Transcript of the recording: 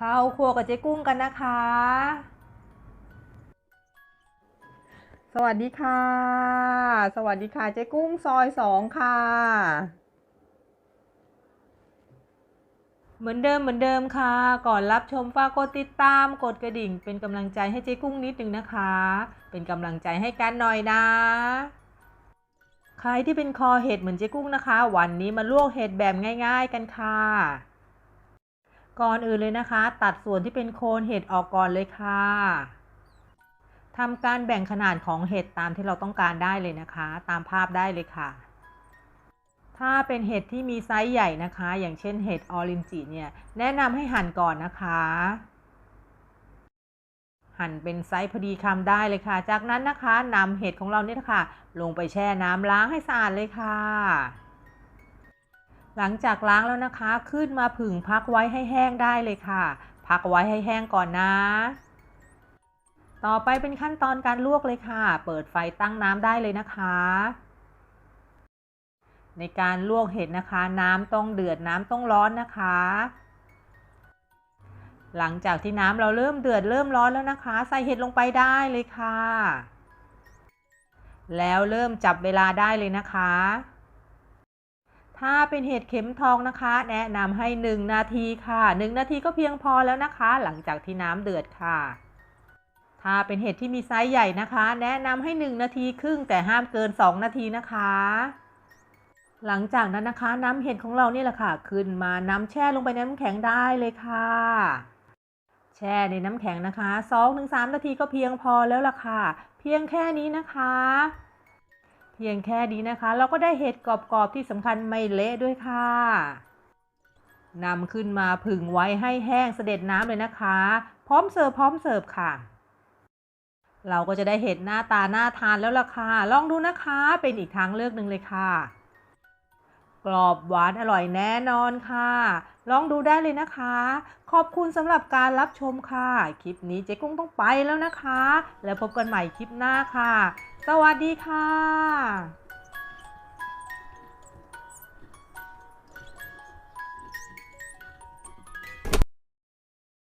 เข้าครัวกับเจ๊กุ้งกันนะคะ สวัสดีค่ะ สวัสดีค่ะเจ๊กุ้งซอยสองค่ะ เหมือนเดิมเหมือนเดิมค่ะ ก่อนรับชมฝากกดติดตามกดกระดิ่ง เป็นกำลังใจให้เจ๊กุ้งนิดนึงนะคะ เป็นกำลังใจให้กันหน่อยนะใครที่เป็นคอเห็ดเหมือนเจ๊กุ้งนะคะ วันนี้มาลวกเห็ดแบบง่าย ๆ กันค่ะ ก่อนอื่นเลยนะคะ ตัดส่วนที่เป็นโคนเห็ดออกก่อนเลยค่ะทำการแบ่งขนาดของเห็ดตามที่เราต้องการได้เลยนะคะ ตามภาพได้เลยค่ะ ถ้าเป็นเห็ดที่มีไซส์ใหญ่นะคะ อย่างเช่นเห็ดออรินจิเนี่ยแนะนำให้หั่นก่อนนะคะ หั่นเป็นไซส์พอดีคำได้เลยค่ะ จากนั้นนะคะนำเห็ดของเราเนี่ยนะคะลงไปแช่น้ำล้างให้สะอาดเลยค่ะ หลังจากล้างแล้วนะคะ ขึ้นมาผึ่งพักไว้ให้แห้งได้เลยค่ะ พักไว้ให้แห้งก่อนนะ ต่อไปเป็นขั้นตอนการลวกเลยค่ะ เปิดไฟตั้งน้ำได้เลยนะคะ ในการลวกเห็ดนะคะ น้ำต้องเดือดน้ำต้องร้อนนะคะ หลังจากที่น้ำเราเริ่มเดือดเริ่มร้อนแล้วนะคะ ใส่เห็ดลงไปได้เลยค่ะ แล้วเริ่มจับเวลาได้เลยนะคะ ถ้าเป็นเห็ดเข็มทองนะคะ แนะนำให้ 1 นาทีค่ะ 1 นาทีก็เพียงพอแล้วนะคะ หลังจากที่น้ำเดือดค่ะ ถ้าเป็นเห็ดที่มีไซส์ใหญ่นะคะ แนะนำให้ 1 นาทีครึ่งแต่ห้ามเกิน 2 นาทีนะคะ หลังจากนั้นนะคะ น้ำเห็ดของเรานี่แหละค่ะ ขึ้นมาน้ำแช่ลงไปในน้ำแข็งได้เลยค่ะ แช่ในน้ำแข็งนะคะ 2-3 นาทีก็เพียงพอแล้วล่ะค่ะ เพียงแค่นี้นะคะ พียงแค่นี้นะคะ เราก็ได้เห็ดกรอบๆที่สำคัญไม่เละด้วยค่ะนำขึ้นมาผึ่งไว้ให้แห้งเสด็จน้ำเลยนะคะ พร้อมเสิร์ฟพร้อมเสิร์ฟค่ะ เราก็จะได้เห็ดหน้าตาน่าทานแล้วล่ะค่ะ ลองดูนะคะ เป็นอีกทางเลือกหนึ่งเลยค่ะ กรอบหวานอร่อยแน่นอนค่ะ ลองดูได้เลยนะคะ ขอบคุณสำหรับการรับชมค่ะ คลิปนี้เจ๊กุ้งต้องไปแล้วนะคะ แล้วพบกันใหม่คลิปหน้าค่ะ สวัสดีค่ะ